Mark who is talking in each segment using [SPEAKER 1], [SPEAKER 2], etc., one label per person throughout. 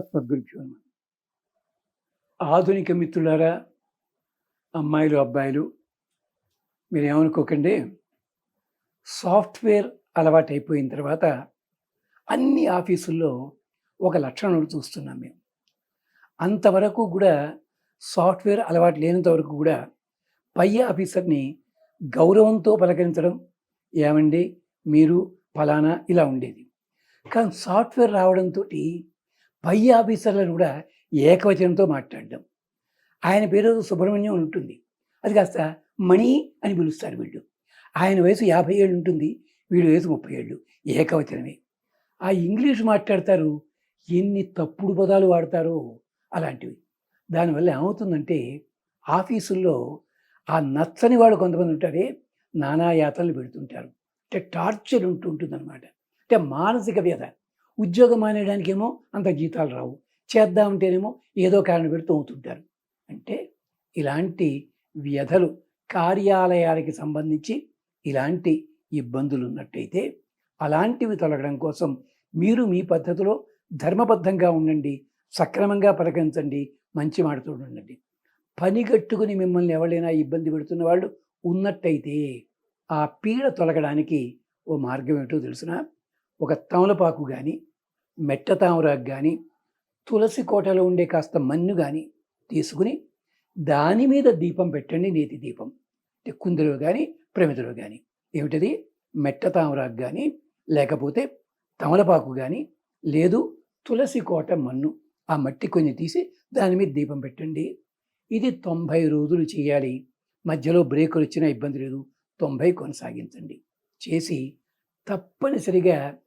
[SPEAKER 1] సద్గురుభ్యో ఆధునిక మిత్రులారా అమ్మాయిలు అబ్బాయిలు మీరేమనుకోకండి సాఫ్ట్వేర్ అలవాటు అయిపోయిన తర్వాత అన్ని ఆఫీసుల్లో ఒక లక్షణం చూస్తున్నాం మేము. అంతవరకు కూడా సాఫ్ట్వేర్ అలవాటు లేనంత వరకు కూడా పై ఆఫీసర్ని గౌరవంతో పలకరించడం ఏమండి? మీరు ఫలానా ఇలా ఉండేది. కానీ సాఫ్ట్వేర్ రావడంతో పై ఆఫీసర్లను కూడా ఏకవచనంతో మాట్లాడడం. ఆయన పేరు సుబ్రహ్మణ్యం ఉంటుంది. అది కాస్త మణి అని పిలుస్తారు వీళ్ళు. ఆయన వయసు యాభై ఏళ్ళు ఉంటుంది. వీడి వయసు ముప్పై ఏళ్ళు. ఏకవచనమే. ఆ ఇంగ్లీష్ మాట్లాడతారు ఎన్ని తప్పుడు పదాలు వాడతారో అలాంటివి. దానివల్ల ఏమవుతుందంటే ఆఫీసుల్లో ఆ నచ్చని వాడు కొంతమంది ఉంటారే నానా యాతనలు పెడుతుంటారు. అంటే టార్చర్ ఉంటూ అంటే మానసిక వ్యధ. ఉద్యోగం మానేయడానికేమో అంత జీతాలు రావు. చేద్దామంటేనేమో ఏదో కారణం పెడుతూ అవుతుంటారు. అంటే ఇలాంటి వ్యధలు కార్యాలయాలకి సంబంధించి ఇలాంటి ఇబ్బందులు ఉన్నట్టయితే అలాంటివి తొలగడం కోసం మీరు మీ పద్ధతిలో ధర్మబద్ధంగా ఉండండి. సక్రమంగా పలకరించండి. మంచి మాటతో ఉండండి. పని కట్టుకుని మిమ్మల్ని ఎవరైనా ఇబ్బంది పెడుతున్న వాళ్ళు ఉన్నట్టయితే ఆ పీడ తొలగడానికి ఓ మార్గం ఏంటో తెలిసిన? ఒక తమలపాకు కానీ మెట్ట తామరాకు కానీ తులసి కోటలో ఉండే కాస్త మన్ను కానీ తీసుకుని దాని మీద దీపం పెట్టండి నేతి దీపం. అంటే కుందులో కానీ ప్రమిదలో కానీ ఏమిటది? మెట్ట తామరాకు కానీ లేకపోతే తమలపాకు కానీ లేదు తులసి కోట మన్ను. ఆ మట్టి కొన్ని తీసి దాని మీద దీపం పెట్టండి. ఇది తొంభై రోజులు చేయాలి. మధ్యలో బ్రేకులు వచ్చినా ఇబ్బంది లేదు. తొంభై కొనసాగించండి. చేసి తప్పనిసరిగా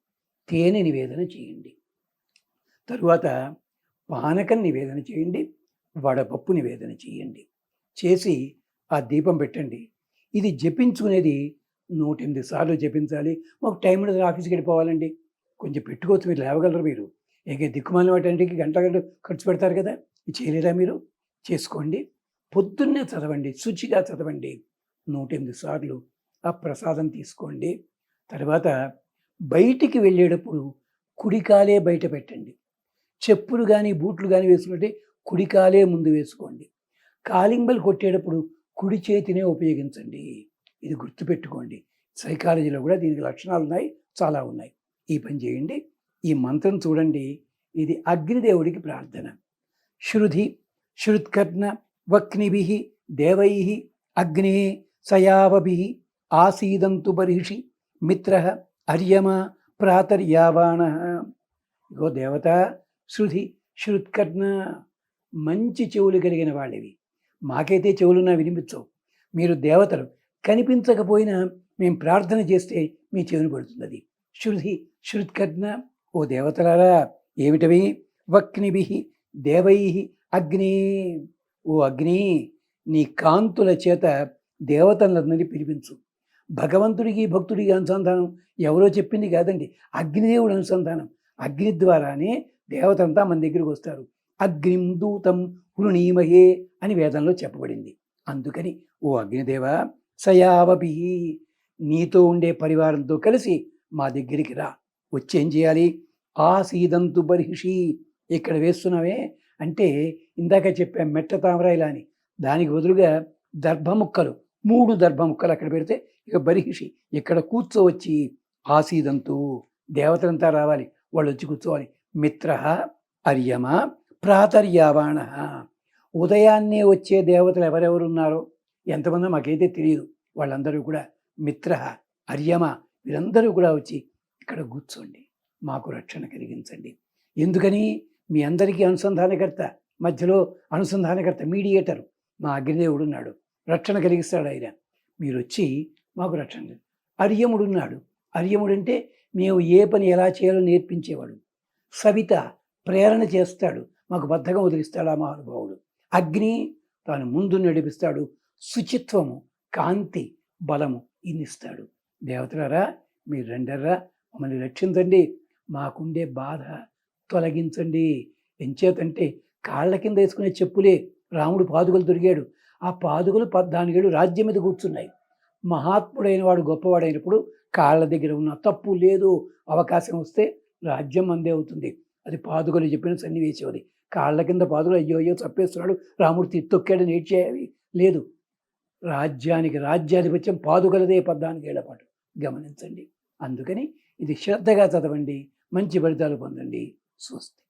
[SPEAKER 1] తేనె నివేదన చేయండి. తరువాత పానకం నివేదన చేయండి వడపప్పు నివేదన చేయండి. చేసి ఆ దీపం పెట్టండి. ఇది జపించుకునేది నూట ఎనిమిది సార్లు జపించాలి. మాకు టైం ఉండదు ఆఫీస్కి వెళ్ళిపోవాలండి. కొంచెం పెట్టుకోవచ్చు మీరు లేవగలరు మీరు. ఇక దిక్కుమాల వాటికి గంట గంట ఖర్చు పెడతారు కదా చేయలేదా చేయలేరా మీరు? చేసుకోండి. పొద్దున్నే చదవండి శుచిగా చదవండి. నూట ఎనిమిది సార్లు ఆ ప్రసాదం తీసుకోండి. తర్వాత బయటికి వెళ్ళేటప్పుడు కుడికాలే బయట పెట్టండి. చెప్పులు కానీ బూట్లు కానీ వేసుకుంటే కుడికాలే ముందు వేసుకోండి. కాలింబలు కొట్టేటప్పుడు కుడి చేతినే ఉపయోగించండి. ఇది గుర్తుపెట్టుకోండి. సైకాలజీలో కూడా దీనికి లక్షణాలు ఉన్నాయి చాలా ఉన్నాయి. ఈ పని చేయండి. ఈ మంత్రం చూడండి. ఇది అగ్నిదేవుడికి ప్రార్థన. శృధి శృత్కర్ణ వక్నిభి దేవై అగ్ని సయావభి ఆసీదంతు బర్హిషి మిత్ర అర్యమ ప్రాతర్యావాణ. ఇగో దేవత శృతి శృత్కర్ణ మంచి చెవులు కలిగిన వాళ్ళవి. మాకైతే చెవులున్నా వినిపించవు. మీరు దేవతలు. కనిపించకపోయినా మేము ప్రార్థన చేస్తే మీ చెవిని పడుతుంది అది శృధి శృత్కర్ణ ఓ దేవతలారా ఏమిటవి? వక్నిభి దేవై అగ్ని. ఓ అగ్ని నీ కాంతుల చేత దేవతలందరినీ పిలిపించు. భగవంతుడికి భక్తుడికి అనుసంధానం ఎవరో చెప్పింది కాదండి. అగ్నిదేవుడు అనుసంధానం. అగ్ని ద్వారానే దేవతంతా మన దగ్గరికి వస్తారు అగ్నిం దూతం హృణీమహే అని వేదంలో చెప్పబడింది. అందుకని ఓ అగ్నిదేవ సయావభి నీతో ఉండే పరివారంతో కలిసి మా దగ్గరికి రా. వచ్చేం చేయాలి? ఆ సీదంతు బర్హిషి ఇక్కడ వేస్తున్నావే? అంటే ఇందాక చెప్పా మెట్ట తామరాయిలా అని దానికి బదులుగా దర్భముక్కలు మూడు దర్భముక్కలు అక్కడ పెడితే ఇక బరిహిషి ఇక్కడ కూర్చోవచ్చి ఆసీదంతు దేవతలంతా రావాలి. వాళ్ళు వచ్చి కూర్చోవాలి. మిత్ర అర్యమ ప్రాతర్యావాణ. ఉదయాన్నే వచ్చే దేవతలు ఎవరెవరు ఉన్నారో ఎంతమందో మాకైతే తెలియదు వాళ్ళందరూ కూడా మిత్ర అర్యమ వీరందరూ కూడా వచ్చి ఇక్కడ కూర్చోండి. మాకు రక్షణ కలిగించండి. ఎందుకని? మీ అందరికీ అనుసంధానకర్త మధ్యలో అనుసంధానకర్త మీడియేటర్ మా అగ్నిదేవుడు ఉన్నాడు. రక్షణ కలిగిస్తాడు ఆయన. మీరు వచ్చి మాకు రక్షణ కలిగి- అర్యముడు ఉన్నాడు. అర్యముడు అంటే మేము ఏ పని ఎలా చేయాలో నేర్పించేవాడు. సవిత ప్రేరణ చేస్తాడు. మాకు బద్ధకం వదిలిస్తాడు ఆ మహానుభావుడు. అగ్ని తాను ముందు నడిపిస్తాడు. శుచిత్వము కాంతి బలము ఇన్నిస్తాడు. దేవతలారా మీరు రెండర్రా మమ్మల్ని రక్షించండి. మాకుండే బాధ తొలగించండి. ఎంచేతంటే కాళ్ళ కింద వేసుకునే చెప్పులే రాముడు పాదుకలు దొరికాడు ఆ పాదుకలు పద్నాలుగేళ్ళు రాజ్యం మీద కూర్చున్నాయి. మహాత్ముడైన వాడు గొప్పవాడైనప్పుడు కాళ్ళ దగ్గర ఉన్న తప్పు లేదు. అవకాశం వస్తే రాజ్యం అందే అవుతుంది. అది పాదుకలు చెప్పిన సన్నివేశం అది. కాళ్ళ కింద పాదులు అయ్యో అయ్యో చప్పేస్తున్నాడు రాముడు తిత్తొక్కాడని ఏడ్చేవి లేదు. రాజ్యానికి రాజ్యాధిపత్యం పాదుకలదే పద్నాలుగు ఏళ్ళ పాటు. గమనించండి. అందుకని ఇది శ్రద్ధగా చదవండి మంచి ఫలితాలు పొందండి. స్వస్తి.